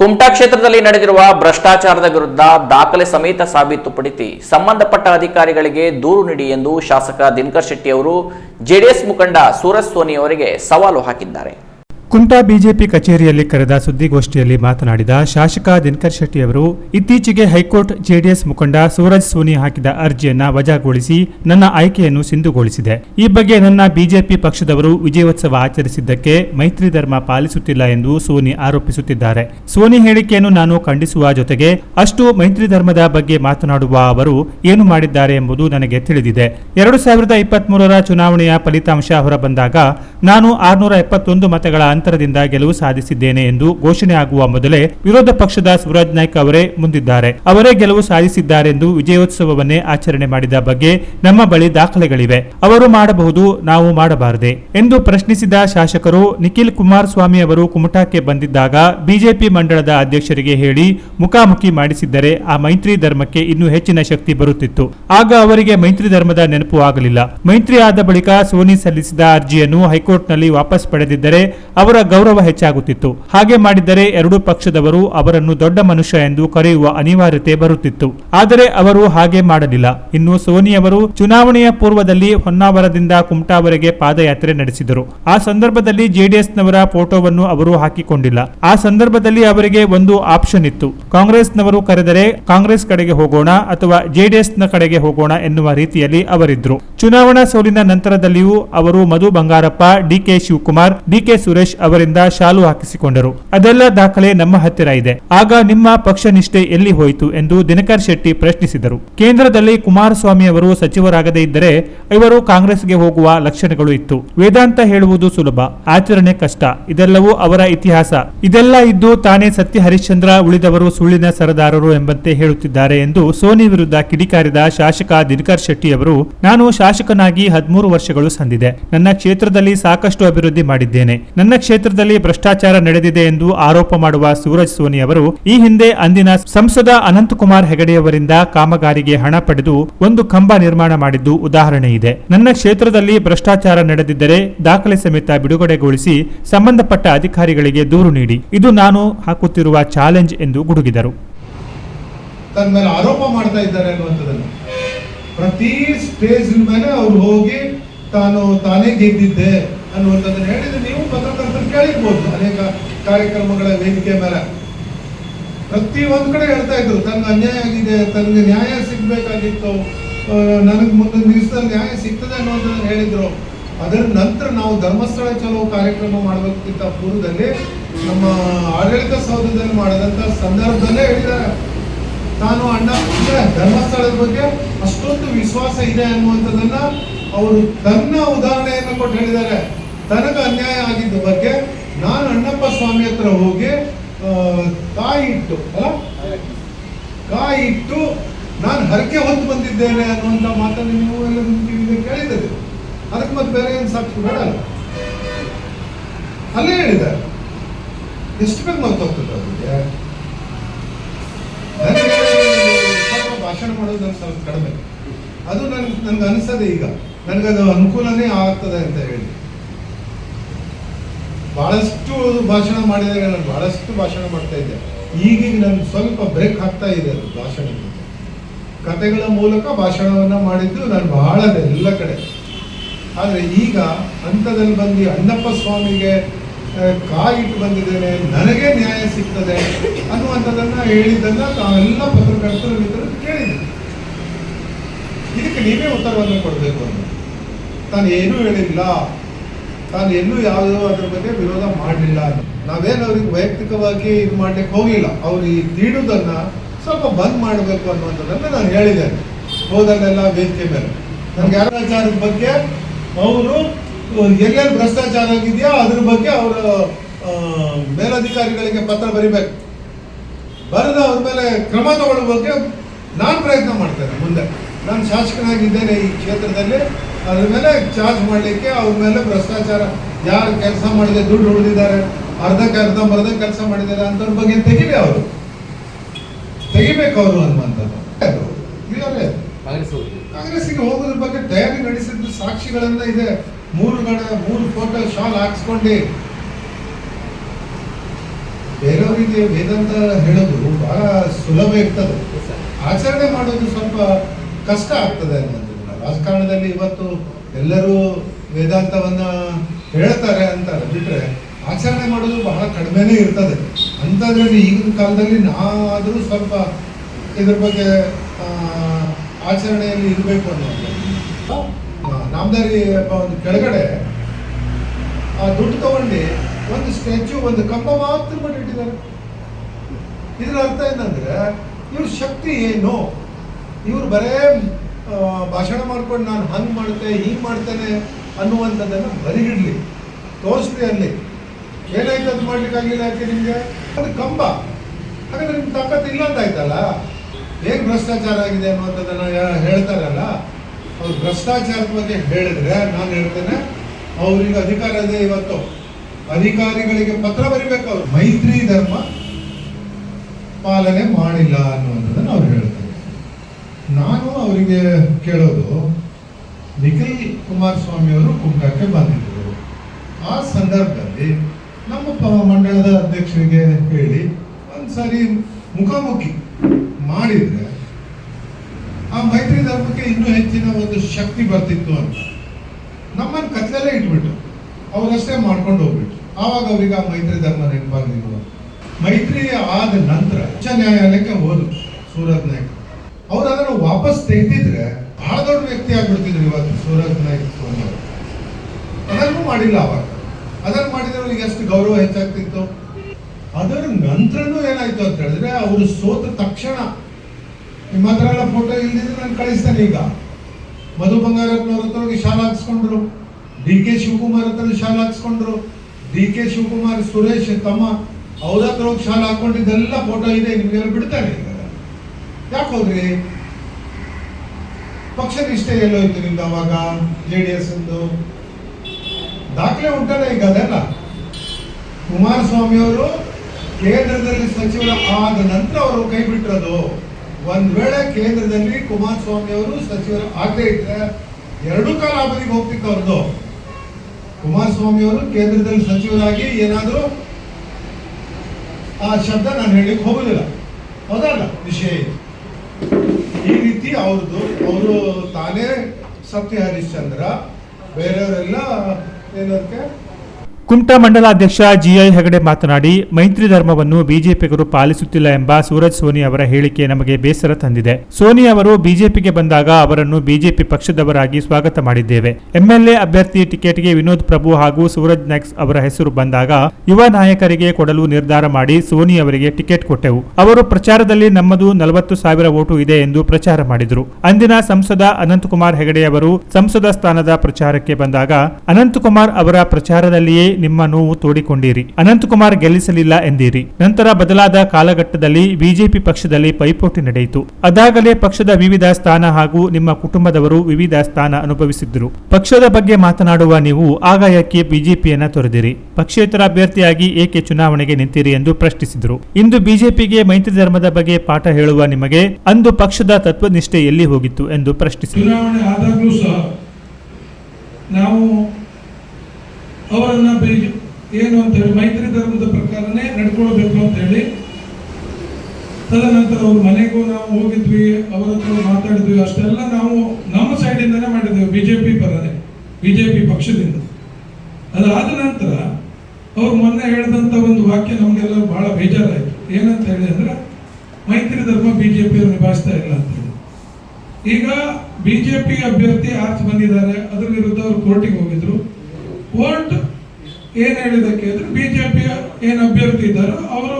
ಕುಮಟಾ ಕ್ಷೇತ್ರದಲ್ಲಿ ನಡೆದಿರುವ ಭ್ರಷ್ಟಾಚಾರದ ವಿರುದ್ಧ ದಾಖಲೆ ಸಮೇತ ಸಾಬೀತುಪಡಿಸಿ ಸಂಬಂಧಪಟ್ಟ ಅಧಿಕಾರಿಗಳಿಗೆ ದೂರು ನೀಡಿ ಎಂದು ಶಾಸಕ ದಿನಕರ್ ಶೆಟ್ಟಿ ಅವರು ಜೆಡಿಎಸ್ ಮುಖಂಡ ಸೂರಜ್ ಸೋನಿ ಅವರಿಗೆ ಸವಾಲು ಹಾಕಿದ್ದಾರೆ. ಕುಮಟಾ ಬಿಜೆಪಿ ಕಚೇರಿಯಲ್ಲಿ ಕರೆದ ಸುದ್ದಿಗೋಷ್ಠಿಯಲ್ಲಿ ಮಾತನಾಡಿದ ಶಾಸಕ ದಿನಕರ್ ಶೆಟ್ಟಿ ಅವರು ಇತ್ತೀಚೆಗೆ ಹೈಕೋರ್ಟ್ ಜೆಡಿಎಸ್ ಮುಖಂಡ ಸೂರಜ್ ಸೋನಿ ಹಾಕಿದ ಅರ್ಜಿಯನ್ನ ವಜಾಗೊಳಿಸಿ ನನ್ನ ಆಯ್ಕೆಯನ್ನು ಸಿಂಧುಗೊಳಿಸಿದೆ. ಈ ಬಗ್ಗೆ ನನ್ನ ಬಿಜೆಪಿ ಪಕ್ಷದವರು ವಿಜಯೋತ್ಸವ ಆಚರಿಸಿದ್ದಕ್ಕೆ ಮೈತ್ರಿ ಧರ್ಮ ಪಾಲಿಸುತ್ತಿಲ್ಲ ಎಂದು ಸೋನಿ ಆರೋಪಿಸುತ್ತಿದ್ದಾರೆ. ಸೋನಿ ಹೇಳಿಕೆಯನ್ನು ನಾನು ಖಂಡಿಸುವ ಜೊತೆಗೆ ಅಷ್ಟು ಮೈತ್ರಿ ಧರ್ಮದ ಬಗ್ಗೆ ಮಾತನಾಡುವ ಅವರು ಏನು ಮಾಡಿದ್ದಾರೆ ಎಂಬುದು ನನಗೆ ತಿಳಿದಿದೆ. ಎರಡು ಸಾವಿರದ ಚುನಾವಣೆಯ ಫಲಿತಾಂಶ ಹೊರಬಂದಾಗ ನಾನು ಆರ್ನೂರ ಎಪ್ಪತ್ತೊಂದು ಮತಗಳ ಅಂತರದಿಂದ ಗೆಲುವು ಸಾಧಿಸಿದ್ದೇನೆ ಎಂದು ಘೋಷಣೆ ಆಗುವ ಮೊದಲೇ ವಿರೋಧ ಪಕ್ಷದ ಸುರಾಜ್ ನಾಯ್ಕ ಅವರೇ ಮುಂದಿದ್ದಾರೆ. ಅವರೇ ಗೆಲುವು ಸಾಧಿಸಿದ್ದಾರೆಂದು ವಿಜಯೋತ್ಸವವನ್ನೇ ಆಚರಣೆ ಮಾಡಿದ ಬಗ್ಗೆ ನಮ್ಮ ಬಳಿ ದಾಖಲೆಗಳಿವೆ. ಅವರು ಮಾಡಬಹುದು, ನಾವು ಮಾಡಬಾರದೆ ಎಂದು ಪ್ರಶ್ನಿಸಿದ ಶಾಸಕರು ನಿಖಿಲ್ ಕುಮಾರಸ್ವಾಮಿ ಅವರು ಕುಮಟಾಕ್ಕೆ ಬಂದಿದ್ದಾಗ ಬಿಜೆಪಿ ಮಂಡಳದ ಅಧ್ಯಕ್ಷರಿಗೆ ಹೇಳಿ ಮುಖಾಮುಖಿ ಮಾಡಿಸಿದ್ದರೆ ಆ ಮೈತ್ರಿ ಧರ್ಮಕ್ಕೆ ಇನ್ನೂ ಹೆಚ್ಚಿನ ಶಕ್ತಿ ಬರುತ್ತಿತ್ತು. ಆಗ ಅವರಿಗೆ ಮೈತ್ರಿ ಧರ್ಮದ ನೆನಪು ಆಗಲಿಲ್ಲ. ಮೈತ್ರಿ ಆದ ಬಳಿಕ ಸೋನಿ ಸಲ್ಲಿಸಿದ ಅರ್ಜಿಯನ್ನು ಹೈಕೋರ್ಟ್ನಲ್ಲಿ ವಾಪಸ್ ಪಡೆದಿದ್ದರೆ ಅವರ ಗೌರವ ಹೆಚ್ಚಾಗುತ್ತಿತ್ತು. ಹಾಗೆ ಮಾಡಿದ್ದರೆ ಎರಡೂ ಪಕ್ಷದವರು ಅವರನ್ನು ದೊಡ್ಡ ಮನುಷ್ಯ ಎಂದು ಕರೆಯುವ ಅನಿವಾರ್ಯತೆ ಬರುತ್ತಿತ್ತು. ಆದರೆ ಅವರು ಹಾಗೆ ಮಾಡಲಿಲ್ಲ. ಇನ್ನು ಸೋನಿ ಅವರು ಚುನಾವಣೆಯ ಪೂರ್ವದಲ್ಲಿ ಹೊನ್ನಾವರದಿಂದ ಕುಮಟಾವರೆಗೆ ಪಾದಯಾತ್ರೆ ನಡೆಸಿದರು. ಆ ಸಂದರ್ಭದಲ್ಲಿ ಜೆಡಿಎಸ್ನವರ ಫೋಟೋವನ್ನು ಅವರು ಹಾಕಿಕೊಂಡಿಲ್ಲ. ಆ ಸಂದರ್ಭದಲ್ಲಿ ಅವರಿಗೆ ಒಂದು ಆಪ್ಷನ್ ಇತ್ತು. ಕಾಂಗ್ರೆಸ್ನವರು ಕರೆದರೆ ಕಾಂಗ್ರೆಸ್ ಕಡೆಗೆ ಹೋಗೋಣ ಅಥವಾ ಜೆಡಿಎಸ್ನ ಕಡೆಗೆ ಹೋಗೋಣ ಎನ್ನುವ ರೀತಿಯಲ್ಲಿ ಅವರಿದ್ರು ಚುನಾವಣಾ ಸೋಲಿನ ನಂತರದಲ್ಲಿಯೂ ಅವರು Madhu Bangarappa D K Shivakumar D K Suresh ಅವರಿಂದ ಶಾಲು ಹಾಕಿಸಿಕೊಂಡರು. ಅದೆಲ್ಲ ದಾಖಲೆ ನಮ್ಮ ಹತ್ತಿರ ಇದೆ. ಆಗ ನಿಮ್ಮ ಪಕ್ಷ ನಿಷ್ಠೆ ಎಲ್ಲಿ ಹೋಯಿತು ಎಂದು ದಿನಕರ್ ಶೆಟ್ಟಿ ಪ್ರಶ್ನಿಸಿದರು. ಕೇಂದ್ರದಲ್ಲಿ ಕುಮಾರಸ್ವಾಮಿ ಅವರು ಸಚಿವರಾಗದೇ ಇದ್ದರೆ ಇವರು ಕಾಂಗ್ರೆಸ್ಗೆ ಹೋಗುವ ಲಕ್ಷಣಗಳು ಇತ್ತು. ವೇದಾಂತ ಹೇಳುವುದು ಸುಲಭ, ಆಚರಣೆ ಕಷ್ಟ, ಇದೆಲ್ಲವೂ ಅವರ ಇತಿಹಾಸ. ಇದೆಲ್ಲ ಇದ್ದು ತಾನೇ ಸತ್ಯ ಹರಿಶ್ಚಂದ್ರ ಉಳಿದವರು ಸುಳ್ಳಿನ ಸರದಾರರು ಎಂಬಂತೆ ಹೇಳುತ್ತಿದ್ದಾರೆ ಎಂದು ಸೋನಿ ವಿರುದ್ಧ ಕಿಡಿಕಾರಿದ ಶಾಸಕ ದಿನಕರ್ ಶೆಟ್ಟಿ ಅವರು, ನಾನು ಶಾಸಕನಾಗಿ ಹದಿಮೂರು ವರ್ಷಗಳು ಸಂದಿದೆ. ನನ್ನ ಕ್ಷೇತ್ರದಲ್ಲಿ ಸಾಕಷ್ಟು ಅಭಿವೃದ್ಧಿ ಮಾಡಿದ್ದೇನೆ. ನನ್ನ ಕ್ಷೇತ್ರದಲ್ಲಿ ಭ್ರಷ್ಟಾಚಾರ ನಡೆದಿದೆ ಎಂದು ಆರೋಪ ಮಾಡುವ ಸೂರಜ್ ಸೋನಿ ಅವರು, ಈ ಹಿಂದೆ ಅಂದಿನ ಸಂಸದ ಅನಂತಕುಮಾರ್ ಹೆಗಡೆಯವರಿಂದ ಕಾಮಗಾರಿಗೆ ಹಣ ಪಡೆದು ಒಂದು ಕಂಬ ನಿರ್ಮಾಣ ಮಾಡಿದ್ದು ಉದಾಹರಣೆ ಇದೆ. ನನ್ನ ಕ್ಷೇತ್ರದಲ್ಲಿ ಭ್ರಷ್ಟಾಚಾರ ನಡೆದಿದ್ದರೆ ದಾಖಲೆ ಸಮೇತ ಬಿಡುಗಡೆಗೊಳಿಸಿ ಸಂಬಂಧಪಟ್ಟ ಅಧಿಕಾರಿಗಳಿಗೆ ದೂರು ನೀಡಿ. ಇದು ನಾನು ಹಾಕುತ್ತಿರುವ ಚಾಲೆಂಜ್ ಎಂದು ಗುಡುಗಿದರು. ಆರೋಪ ಮಾಡ್ತಾ ಇದ್ದಾರೆ ಪ್ರತಿ ಸ್ಟೇಜ್ ಮೇಲೆ ಅವ್ರು ಹೋಗಿ ತಾನು ತಾನೇ ಗೆದ್ದಿದ್ದೆ. ಅನ್ನುವಂಥದ್ದನ್ನು ಹೇಳಿದ್ರೆ ನೀವು ಪತ್ರಕರ್ತರು ಕೇಳಿರ್ಬೋದು. ಅನೇಕ ಕಾರ್ಯಕ್ರಮಗಳ ವೇದಿಕೆ ಮೇಲೆ. ಪ್ರತಿ ಒಂದು ಕಡೆ ಹೇಳ್ತಾ ಇದ್ರು, ತನ್ನ ಅನ್ಯಾಯ ಆಗಿದೆ, ತನಗೆ ನ್ಯಾಯ ಸಿಗ್ಬೇಕಾಗಿತ್ತು ನನಗೆ ಮುಂದೆ ದಿವಸದಲ್ಲಿ ನ್ಯಾಯ ಸಿಗ್ತದೆ ಅನ್ನುವಂಥದ್ದನ್ನು ಹೇಳಿದ್ರು. ಅದರ ನಂತರ ನಾವು ಧರ್ಮಸ್ಥಳ ಚಲೋ ಕಾರ್ಯಕ್ರಮ ಮಾಡಬೇಕಿಂತ ಪೂರ್ವದಲ್ಲಿ ನಮ್ಮ ಆಡಳಿತ ಸೌಧದಲ್ಲಿ ಮಾಡಿದಂಥ ಸಂದರ್ಭದಲ್ಲೇ ಹೇಳಿದ್ದಾರೆ. ತಾನು ಅಣ್ಣ ಧರ್ಮಸ್ಥಳದ ಬಗ್ಗೆ ಅಷ್ಟೊಂದು ವಿಶ್ವಾಸ ಇದೆ ಅನ್ನುವಂಥದ್ದನ್ನು ಅವರು ತನ್ನ ಉದಾಹರಣೆಯನ್ನು ಕೊಟ್ಟು ಹೇಳಿದ್ದಾರೆ. ತನಗೆ ಅನ್ಯಾಯ ಆಗಿದ್ದ ಬಗ್ಗೆ ನಾನು ಅಣ್ಣಪ್ಪ ಸ್ವಾಮಿ ಹತ್ರ ಹೋಗಿ ಕಾಯಿ ಇಟ್ಟು ಅಲ್ಲ? ಕಾಯಿ ಇಟ್ಟು ನಾನು ಹರಕೆ ಹೊತ್ತು ಬಂದಿದ್ದೇನೆ ಅನ್ನುವಂಥ ಮಾತನ್ನು ನೀವು ಎಲ್ಲ ನಿಮಗೆ ಕೇಳಿದ್ದೀರಿ. ಅದಕ್ಕೆ ಮತ್ತೆ ಬೇರೆ ಏನು ಸಾಕ್ಷಿ ಬೇಡಲ್ಲ ಅಲ್ಲೇ? ಹೇಳಿದ್ದಾರೆ. ಎಷ್ಟು ಬೇಗ ಮತ್ತೆ ಹೋಗ್ತದೆ ಅದಕ್ಕೆ ಸ್ವಲ್ಪ ಭಾಷಣ ಮಾಡೋದು ನನಗೆ ಸ್ವಲ್ಪ ಕಡಿಮೆ. ಅದು ನನ್ಗೆ ನನ್ಗೆ ಅನಿಸ್ತದೆ ಈಗ. ನನಗದು ಅನುಕೂಲನೇ ಆಗ್ತದೆ ಅಂತ ಹೇಳಿ. ಬಹಳಷ್ಟು ಭಾಷಣ ಮಾಡಿದಾಗ ನಾನು ಬಹಳಷ್ಟು ಭಾಷಣ ಮಾಡ್ತಾ ಇದ್ದೆ. ಈಗೀಗ ನನ್ಗೆ ಸ್ವಲ್ಪ ಬ್ರೇಕ್ ಆಗ್ತಾ ಇದೆ ಅದು ಭಾಷಣಕ್ಕೆ. ಕತೆಗಳ ಮೂಲಕ ಭಾಷಣವನ್ನ ಮಾಡಿದ್ದು ನಾನು ಬಹಳ ಎಲ್ಲ ಕಡೆ. ಆದರೆ ಈಗ ಹಂತದಲ್ಲಿ ಬಂದು ಅಣ್ಣಪ್ಪ ಸ್ವಾಮಿಗೆ ಕಾಯಿಟ್ಟು ಬಂದಿದ್ದೇನೆ, ನನಗೆ ನ್ಯಾಯ ಸಿಗ್ತದೆ ಅನ್ನುವಂಥದ್ದನ್ನು ಹೇಳಿದ್ದನ್ನ ತಾವೆಲ್ಲ ಪತ್ರಕರ್ತರು ಮಿತ್ರರು ಕೇಳಿದ್ದೆ ಇದಕ್ಕೆ ನೀವೇ ಉತ್ತರವನ್ನು ಕೊಡಬೇಕು ಅಂತ. ನಾನು ಏನೂ ಹೇಳಿಲ್ಲ. ತಾನು ಎಲ್ಲೂ ಯಾವುದೋ ಅದ್ರ ಬಗ್ಗೆ ವಿರೋಧ ಮಾಡಲಿಲ್ಲ. ನಾವೇನು ಅವ್ರಿಗೆ ವೈಯಕ್ತಿಕವಾಗಿ ಇದು ಮಾಡ್ಲಿಕ್ಕೆ ಹೋಗಿಲ್ಲ. ಅವ್ರು ಈ ನೀಡುವುದನ್ನು ಸ್ವಲ್ಪ ಬಂದ್ ಮಾಡಬೇಕು ಅನ್ನುವಂಥದ್ದನ್ನ ನಾನು ಹೇಳಿದ್ದೇನೆ. ಹೋದಲ್ಲೆಲ್ಲ ವೇದಿಕೆ ಮೇಲೆ. ನನಗೆ ಯಾರ ಬಗ್ಗೆ ಅವರು, ಎಲ್ಲೆಲ್ಲಿ ಭ್ರಷ್ಟಾಚಾರ ಆಗಿದೆಯೋ ಅದ್ರ ಬಗ್ಗೆ ಅವರ ಮೇಲಧಿಕಾರಿಗಳಿಗೆ ಪತ್ರ ಬರಿಬೇಕು. ಬರೆದು ಅವ್ರ ಮೇಲೆ ಕ್ರಮ ತಗೊಳ್ಳೋ ಬಗ್ಗೆ ನಾನು ಪ್ರಯತ್ನ ಮಾಡ್ತೇನೆ ಮುಂದೆ. ನಾನು ಶಾಸಕನಾಗಿದ್ದೇನೆ ಈ ಕ್ಷೇತ್ರದಲ್ಲಿ. ಅದ್ರ ಮೇಲೆ ಚಾರ್ಜ್ ಮಾಡಲಿಕ್ಕೆ ಅವ್ರ ಮೇಲೆ ಭ್ರಷ್ಟಾಚಾರ. ಯಾರು ಕೆಲಸ ಮಾಡಿದೆ ದುಡ್ಡು ಉಳಿದಿದ್ದಾರೆ ಅರ್ಧಕ್ಕೆ ಅರ್ಧ ಬರ್ಧ ಕೆಲಸ ಮಾಡಿದ್ದಾರೆ ಅಂತವ್ರ ಬಗ್ಗೆ ತೆಗಿಲಿ ಅವರು. ತೆಗಿಬೇಕು ಅವರು ಅನ್ನುವಂಥದ್ದು. ಕಾಂಗ್ರೆಸ್ಸಿಗೆ ಹೋಗೋದ್ರ ಬಗ್ಗೆ ತಯಾರಿ ನಡೆಸಿದ್ದು ಸಾಕ್ಷಿಗಳೆಲ್ಲ ಇದೆ. ಮೂರು ಗಡ ಮೂರು ಫೋಟೋ ಶಾಲ್ ಹಾಕ್ಸ್ಕೊಂಡು. ಬೇರೆಯವರಿಗೆ ವೇದಾಂತ ಹೇಳೋದು ಬಹಳ ಸುಲಭ ಇರ್ತದೆ. ಆಚರಣೆ ಮಾಡೋದು ಸ್ವಲ್ಪ ಕಷ್ಟ ಆಗ್ತದೆ ಅನ್ನೋದನ್ನ ರಾಜಕಾರಣದಲ್ಲಿ ಇವತ್ತು ಎಲ್ಲರೂ ವೇದಾಂತವನ್ನ ಹೇಳ್ತಾರೆ ಅಂತಾರೆ. ಬಿಟ್ರೆ ಆಚರಣೆ ಮಾಡೋದು ಬಹಳ ಕಡಿಮೆನೇ ಇರ್ತದೆ. ಅಂಥದ್ರಲ್ಲಿ ಈಗಿನ ಕಾಲದಲ್ಲಿ ನಾವಾದರೂ ಸ್ವಲ್ಪ ಇದ್ರ ಬಗ್ಗೆ ಆಚರಣೆಯಲ್ಲಿ ಇರಬೇಕು ಅನ್ನೋದು. ನಾಮದಾರಿ ಒಂದು ಕೆಳಗಡೆ, ಆ, ದುಡ್ಡು ತಗೊಂಡು ಒಂದು ಸ್ಟ್ಯಾಚ್ಯೂ ಒಂದು ಕಂಬ ಮಾತ್ರ ಮಾಡಿಟ್ಟಿದ್ದಾರೆ. ಇದರ ಅರ್ಥ ಏನಂದ್ರೆ, ಇವ್ರ ಶಕ್ತಿ ಏನು? ಇವ್ರು ಬರೇ ಭಾಷಣ ಮಾಡ್ಕೊಂಡು ನಾನು ಹಂಗೆ ಮಾಡ್ತೆ ಹೀಗೆ ಮಾಡ್ತೇನೆ ಅನ್ನುವಂಥದ್ದನ್ನು ಬರಿಗಿಡ್ಲಿ ತೋರಿಸ್ಲಿ ಅಲ್ಲಿ. ಏನಾಯ್ತು ಅದು ಮಾಡ್ಲಿಕ್ಕಾಗಲಿಲ್ಲ ಯಾಕೆ ನಿಮಗೆ? ಅದು ಕಂಬ. ಹಾಗಾದ್ರೆ ನಿಮ್ಗೆ ತಾಕತ್ತು ಇಲ್ಲ ಅಂತ ಆಯ್ತಲ್ಲ? ಹೇಗೆ ಭ್ರಷ್ಟಾಚಾರ ಆಗಿದೆ ಅನ್ನುವಂಥದ್ದನ್ನು ಹೇಳ್ತಾರಲ್ಲ? ಅವ್ರು ಭ್ರಷ್ಟಾಚಾರದ ಬಗ್ಗೆ ಹೇಳಿದ್ರೆ ನಾನು ಹೇಳ್ತೇನೆ, ಅವ್ರಿಗೆ ಅಧಿಕಾರ ಇದೆ ಇವತ್ತು. ಅಧಿಕಾರಿಗಳಿಗೆ ಪತ್ರ ಬರಿಬೇಕು ಅವ್ರು. ಮೈತ್ರಿ ಧರ್ಮ ಪಾಲನೆ ಮಾಡಿಲ್ಲ ಅನ್ನುವಂಥದ್ದನ್ನು ಅವ್ರು ಹೇಳ್ತಾರೆ. ನಾನು ಅವರಿಗೆ ಕೇಳೋದು, ನಿಖಿಲ್ ಕುಮಾರಸ್ವಾಮಿ ಅವರು ಕುಮಟಕ್ಕೆ ಬಂದಿದ್ದರು. ಆ ಸಂದರ್ಭದಲ್ಲಿ ನಮ್ಮ ಮಂಡಳದ ಅಧ್ಯಕ್ಷರಿಗೆ ಹೇಳಿ ಒಂದು ಸಾರಿ ಮುಖಾಮುಖಿ ಮಾಡಿದರೆ ಆ ಮೈತ್ರಿ ಧರ್ಮಕ್ಕೆ ಇನ್ನೂ ಹೆಚ್ಚಿನ ಒಂದು ಶಕ್ತಿ ಬರ್ತಿತ್ತು ಅಂತ. ನಮ್ಮನ್ನು ಕತ್ತಲೇ ಇಟ್ಬಿಟ್ಟು ಅವರಷ್ಟೇ ಮಾಡ್ಕೊಂಡು ಹೋಗ್ಬಿಟ್ಟು ಆವಾಗ ಅವರಿಗೆ ಆ ಮೈತ್ರಿ ಧರ್ಮ ನೆನಪಾಗಲಿಲ್ಲ ಮೈತ್ರಿ ಆದ ನಂತರ ಉಚ್ಚ ನ್ಯಾಯಾಲಯಕ್ಕೆ ಹೋದ್ರು ಸೂರತ್ ನಾಯ್ಕ ಅವ್ರು ಅದನ್ನು ವಾಪಸ್ ತೆಗೆದಿದ್ರೆ ಬಹಳ ದೊಡ್ಡ ವ್ಯಕ್ತಿ ಆಗ್ಬಿಡ್ತಿದ್ರು ಇವತ್ತು ಸೂರಜ್ ನಾಯ್ಕ್ ಅವರು. ಅದನ್ನು ಮಾಡಿಲ್ಲ ಅವಾಗ. ಅದನ್ನು ಮಾಡಿದ್ರೆ ಅವ್ರಿಗೆ ಎಷ್ಟು ಗೌರವ ಹೆಚ್ಚಾಗ್ತಿತ್ತು? ಅದರ ನಂತರನೂ ಏನಾಯ್ತು ಅಂತ ಹೇಳಿದ್ರೆ ಅವರು ಸೋತ ತಕ್ಷಣ, ನಿಮ್ಮ ಹತ್ರ ಎಲ್ಲ ಫೋಟೋ ಇಲ್ದಿದ್ರೆ ನಾನು ಕಳಿಸ್ತೇನೆ ಈಗ. ಮಧು ಬಂಗಾರಪ್ಪನವ್ರ ಹತ್ರ ಹೋಗಿ ಶಾಲೆ ಹಾಕ್ಸ್ಕೊಂಡ್ರು. ಡಿ ಕೆ ಶಿವಕುಮಾರ್ ಹತ್ರ ಶಾಲೆ ಹಾಕ್ಸ್ಕೊಂಡ್ರು. ಡಿ ಕೆ ಶಿವಕುಮಾರ್, ಸುರೇಶ್, ತಮ್ಮ, ಅವ್ರ ಹತ್ರ ಹೋಗಿ ಶಾಲೆ ಹಾಕೊಂಡಿದ್ದೆಲ್ಲ ಫೋಟೋ ಇದೆ ನಿಮ್ಗೆಲ್ಲ ಬಿಡ್ತಾರೆ? ಈಗ ಯಾಕೆ ಪಕ್ಷ ನಿಷ್ಠೆ ಎಲ್ಲೋಯ್ತು ನಿಮ್ದು ಅವಾಗ ಜೆ ಡಿ ಎಸ್ ದಾಖಲೆ ಉಂಟಲ್ಲ ಈಗ ಅದೆಲ್ಲ. ಕುಮಾರಸ್ವಾಮಿ ಅವರು ಕೇಂದ್ರದಲ್ಲಿ ಸಚಿವರು ಆದ ನಂತರ ಅವರು ಕೈ ಬಿಟ್ಟಿರೋದು. ಒಂದ್ ವೇಳೆ ಕೇಂದ್ರದಲ್ಲಿ ಕುಮಾರಸ್ವಾಮಿ ಅವರು ಸಚಿವರ ಆಗದೆ ಇದ್ರೆ ಎರಡೂ ಕಾಲ ಅವಧಿಗೆ ಹೋಗ್ತಿತ್ತು ಅವ್ರದ್ದು. ಕುಮಾರಸ್ವಾಮಿ ಅವರು ಕೇಂದ್ರದಲ್ಲಿ ಸಚಿವರಾಗಿ ಏನಾದರೂ ಆ ಶಬ್ದ ನಾನು ಹೇಳಿಕ್ ಹೋಗೋದಿಲ್ಲ. ಹೌದಲ್ಲ, ವಿಷಯ ಇದು. ಈ ರೀತಿ ಅವ್ರದ್ದು ಅವರು ತಾನೇ ಸತ್ಯ ಹರಿಶ್ಚಂದ್ರ ಬೇರೆಯವರೆಲ್ಲ ಏನಂತೆ? ಕುಮಟಾ ಮಂಡಲಾಧ್ಯಕ್ಷ ಜಿಐ ಹೆಗಡೆ ಮಾತನಾಡಿ, ಮೈತ್ರಿ ಧರ್ಮವನ್ನು ಬಿಜೆಪಿಗರು ಪಾಲಿಸುತ್ತಿಲ್ಲ ಎಂಬ ಸೂರಜ್ ಸೋನಿ ಅವರ ಹೇಳಿಕೆ ನಮಗೆ ಬೇಸರ ತಂದಿದೆ. ಸೋನಿ ಅವರು ಬಿಜೆಪಿಗೆ ಬಂದಾಗ ಅವರನ್ನು ಬಿಜೆಪಿ ಪಕ್ಷದವರಾಗಿ ಸ್ವಾಗತ ಮಾಡಿದ್ದೇವೆ. ಎಂಎಲ್ಎ ಅಭ್ಯರ್ಥಿ ಟಿಕೆಟ್ಗೆ ವಿನೋದ್ ಪ್ರಭು ಹಾಗೂ ಸೂರಜ್ ನೆಕ್ಸ್ ಅವರ ಹೆಸರು ಬಂದಾಗ ಯುವ ನಾಯಕರಿಗೆ ಕೊಡಲು ನಿರ್ಧಾರ ಮಾಡಿ ಸೋನಿ ಅವರಿಗೆ ಟಿಕೆಟ್ ಕೊಟ್ಟೆವು. ಅವರು ಪ್ರಚಾರದಲ್ಲಿ ನಮ್ಮದು ನಲವತ್ತು ಸಾವಿರ ಓಟು ಇದೆ ಎಂದು ಪ್ರಚಾರ ಮಾಡಿದರು. ಅಂದಿನ ಸಂಸದ ಅನಂತಕುಮಾರ್ ಹೆಗಡೆ ಅವರು ಸಂಸದ ಸ್ಥಾನದ ಪ್ರಚಾರಕ್ಕೆ ಬಂದಾಗ ಅನಂತಕುಮಾರ್ ಅವರ ಪ್ರಚಾರದಲ್ಲಿಯೇ ನಿಮ್ಮ ನೋವು ತೋಡಿಕೊಂಡಿರಿ. ಅನಂತಕುಮಾರ್ ಗೆಲ್ಲಿಸಲಿಲ್ಲ ಎಂದಿರಿ. ನಂತರ ಬದಲಾದ ಕಾಲಘಟ್ಟದಲ್ಲಿ ಬಿಜೆಪಿ ಪಕ್ಷದಲ್ಲಿ ಪೈಪೋಟಿ ನಡೆಯಿತು. ಅದಾಗಲೇ ಪಕ್ಷದ ವಿವಿಧ ಸ್ಥಾನ ಹಾಗೂ ನಿಮ್ಮ ಕುಟುಂಬದವರು ವಿವಿಧ ಸ್ಥಾನ ಅನುಭವಿಸಿದ್ದರು. ಪಕ್ಷದ ಬಗ್ಗೆ ಮಾತನಾಡುವ ನೀವು ಆಗಾಯಕ್ಕೆ ಬಿಜೆಪಿಯನ್ನ ತೊರೆದಿರಿ. ಪಕ್ಷೇತರ ಅಭ್ಯರ್ಥಿಯಾಗಿ ಏಕೆ ಚುನಾವಣೆಗೆ ನಿಂತಿರಿ ಎಂದು ಪ್ರಶ್ನಿಸಿದರು. ಇಂದು ಬಿಜೆಪಿಗೆ ಮೈತ್ರಿ ಧರ್ಮದ ಬಗ್ಗೆ ಪಾಠ ಹೇಳುವ ನಿಮಗೆ ಅಂದು ಪಕ್ಷದ ತತ್ವನಿಷ್ಠೆ ಎಲ್ಲಿ ಹೋಗಿತ್ತು ಎಂದು ಪ್ರಶ್ನಿಸಿದರು ಚುನಾವಣೆ ಆದಾಗಲೂ ಸಹ ನಾವು ಅವರನ್ನ ಏನು ಅಂತ ಹೇಳಿ, ಮೈತ್ರಿ ಧರ್ಮದ ಪ್ರಕಾರನೇ ನಡ್ಕೊಳ್ಬೇಕು ಅಂತ ಹೇಳಿ. ತದನಂತರ ಅವ್ರ ಮನೆಗೂ ನಾವು ಹೋಗಿದ್ವಿ, ಅವರ ಹತ್ರ ಮಾತಾಡಿದ್ವಿ. ಅಷ್ಟೆಲ್ಲ ನಾವು ನಮ್ಮ ಸೈಡಿಂದನೇ ಮಾಡಿದ್ವಿ ಬಿಜೆಪಿ ಪರನೇ ಬಿಜೆಪಿ ಪಕ್ಷದಿಂದ. ಅದಾದ ನಂತರ ಅವ್ರು ಮೊನ್ನೆ ಹೇಳಿದಂತ ಒಂದು ವಾಕ್ಯ ನಮಗೆಲ್ಲ ಬಹಳ ಬೇಜಾರಾಯಿತು. ಏನಂತ ಹೇಳಿ ಅಂದ್ರೆ, ಮೈತ್ರಿ ಧರ್ಮ ಬಿಜೆಪಿಯವರು ನಿಭಾಯಿಸ್ತಾ ಇಲ್ಲ ಅಂತ ಹೇಳಿ. ಈಗ ಬಿಜೆಪಿ ಅಭ್ಯರ್ಥಿ ಆರ್ಥ ಬಂದಿದ್ದಾರೆ. ಅದ್ರ ವಿರುದ್ಧ ಅವರು ಕೋರ್ಟಿಗೆ ಹೋಗಿದ್ರು. ಕೋರ್ಟ್ ಏನ್ ಹೇಳಿದಕ್ಕೆ ಜೆ ಪಿಯ ಏನು ಅಭ್ಯರ್ಥಿ ಇದ್ದಾರೋ ಅವರು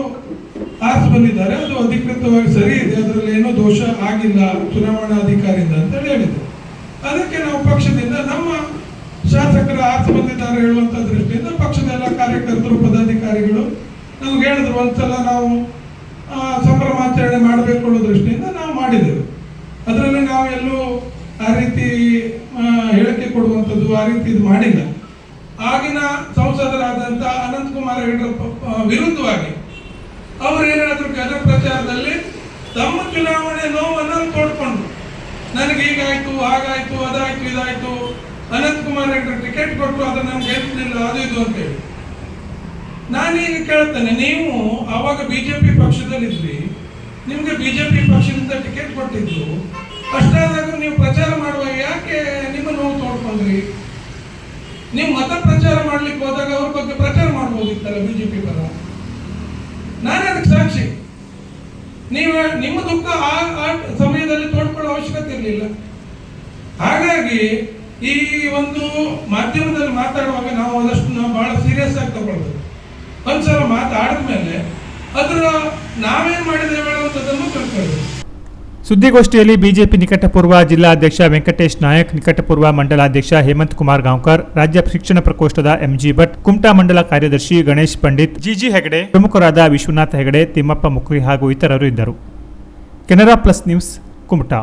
ಆಸ್ ಬಂದಿದ್ದಾರೆ. ಅದು ಅಧಿಕೃತವಾಗಿ ಸರಿ ಇದೆ. ಅದರಲ್ಲಿ ಏನೋ ದೋಷ ಆಗಿಲ್ಲ ಚುನಾವಣಾ ಅಧಿಕಾರಿಯಿಂದ ಅಂತ ಹೇಳಿದ್ರು. ಅದಕ್ಕೆ ನಾವು ಪಕ್ಷದಿಂದ ನಮ್ಮ ಶಾಸಕರು ಆಸ್ ಬಂದಿದ್ದಾರೆ ಹೇಳುವಂತ ದೃಷ್ಟಿಯಿಂದ ಪಕ್ಷದ ಎಲ್ಲ ಕಾರ್ಯಕರ್ತರು, ಪದಾಧಿಕಾರಿಗಳು ನಮ್ಗೆ ಹೇಳಿದ್ರು, ಒಂದ್ಸಲ ನಾವು ಸಂಭ್ರಮಾಚರಣೆ ಮಾಡಬೇಕು ಅನ್ನೋ ದೃಷ್ಟಿಯಿಂದ ನಾವು ಮಾಡಿದೆವು ಅದರಲ್ಲಿ ನಾವು ಎಲ್ಲೂ ಆ ರೀತಿ ಹೇಳಿಕೆ ಕೊಡುವಂಥದ್ದು ಆ ರೀತಿ ಇದು ಮಾಡಿಲ್ಲ. ಆಗಿನ ಸಂಸದರಾದಂಥ ಪ- ಪ- ವಿರುದ್ಧವಾಗಿ ಅವ್ರು ಏನಾದ್ರು ಕೆಲ ಪ್ರಚಾರದಲ್ಲಿ ತಮ್ಮ ಚುನಾವಣೆ ನೋವನ್ನು ತೋಡ್ಕೊಂಡ್ರು. ನನಗೆ ಹೀಗಾಯ್ತು, ಹಾಗಾಯ್ತು, ಅದಾಯ್ತು, ಇದಾಯ್ತು. ಅನಂತಕುಮಾರ್ ಹೆಗಡೆ ಟಿಕೆಟ್ ಕೊಟ್ಟರು ಅದು ನಮ್ಗೆ ಗೆಲ್ತಿಲ್ಲ ಅದು ಇದು ಅಂತ ಹೇಳಿ. ನಾನೀಗ ಕೇಳ್ತೇನೆ, ನೀವು ಆವಾಗ ಬಿಜೆಪಿ ಪಕ್ಷದಲ್ಲಿದ್ರಿ, ನಿಮ್ಗೆ ಬಿಜೆಪಿ ಪಕ್ಷದಿಂದ ಟಿಕೆಟ್ ಕೊಟ್ಟಿದ್ರು ಅಷ್ಟಾದಾಗ ನೀವು ಪ್ರಚಾರ ಮಾಡುವಾಗ ಯಾಕೆ ನಿಮ್ಮ ನೋವು ತೋಡ್ಕೊಂಡ್ರಿ? ನೀವು ಮತ ಪ್ರಚಾರ ಮಾಡ್ಲಿಕ್ಕೆ ಹೋದಾಗ ಅವ್ರ ಬಗ್ಗೆ ಪ್ರಚಾರ ಮಾಡ್ಬೋದಿತ್ತಲ್ಲ ಬಿಜೆಪಿ ಪರ? ನಾನೇ ಅದಕ್ಕೆ ಸಾಕ್ಷಿ. ನೀವು ನಿಮ್ಮ ದುಃಖ ಆ ಸಮಯದಲ್ಲಿ ತೋಡ್ಕೊಳ್ಳೋ ಅವಶ್ಯಕತೆ ಇರಲಿಲ್ಲ. ಹಾಗಾಗಿ ಈ ಒಂದು ಮಾಧ್ಯಮದಲ್ಲಿ ಮಾತಾಡುವಾಗ ನಾವು ಅದಷ್ಟು ನಾವು ಬಹಳ ಸೀರಿಯಸ್ ಆಗಿ ತಗೊಳ್ಬೇಕು. ಒಂದ್ಸಲ ಮಾತಾಡಿದ ಮೇಲೆ ಅದರ ನಾವೇನ್ ಮಾಡಿದ್ದೇವೆ ಹೇಳುವಂಥದ್ದನ್ನು ತಿಳ್ಕೊಳ್ಬೇಕು. ಸುದ್ದಿಗೋಷ್ಠಿಯಲ್ಲಿ ಬಿಜೆಪಿ ನಿಕಟಪೂರ್ವ ಜಿಲ್ಲಾಧ್ಯಕ್ಷ ವೆಂಕಟೇಶ್ ನಾಯಕ್ ನಿಕಟಪೂರ್ವ ಮಂಡಲಾಧ್ಯಕ್ಷ ಹೇಮಂತ್ ಕುಮಾರ್ ಗಾಂವ್ಕರ್ ರಾಜ್ಯ ಶಿಕ್ಷಣ ಪ್ರಕೋಷ್ಠದ ಎಂಜಿ ಭಟ್ ಕುಮಟಾ ಮಂಡಲ ಕಾರ್ಯದರ್ಶಿ ಗಣೇಶ್ ಪಂಡಿತ್ ಜಿಜಿ ಹೆಗಡೆ ಪ್ರಮುಖರಾದ ವಿಶ್ವನಾಥ್ ಹೆಗಡೆ ತಿಮ್ಮಪ್ಪ ಮುಖ್ರಿ ಹಾಗೂ ಇತರರು ಇದ್ದರು. Canara plus news Kumta.